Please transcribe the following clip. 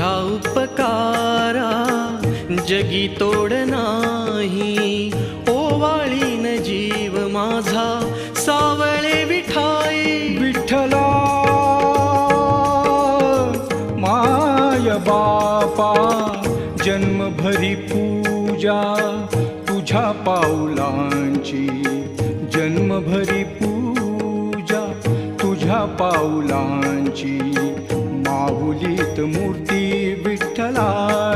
तुझ्या उपकारा जगी तोड नाही. ओवाळीन जीव माझा सावळे विठाई. विठ्ठला माय बापा जन्मभरी पूजा तुझ्या पाऊलांची जन्मभरी पूजा तुझ्या पाऊलांची माहुलीत मूर्ती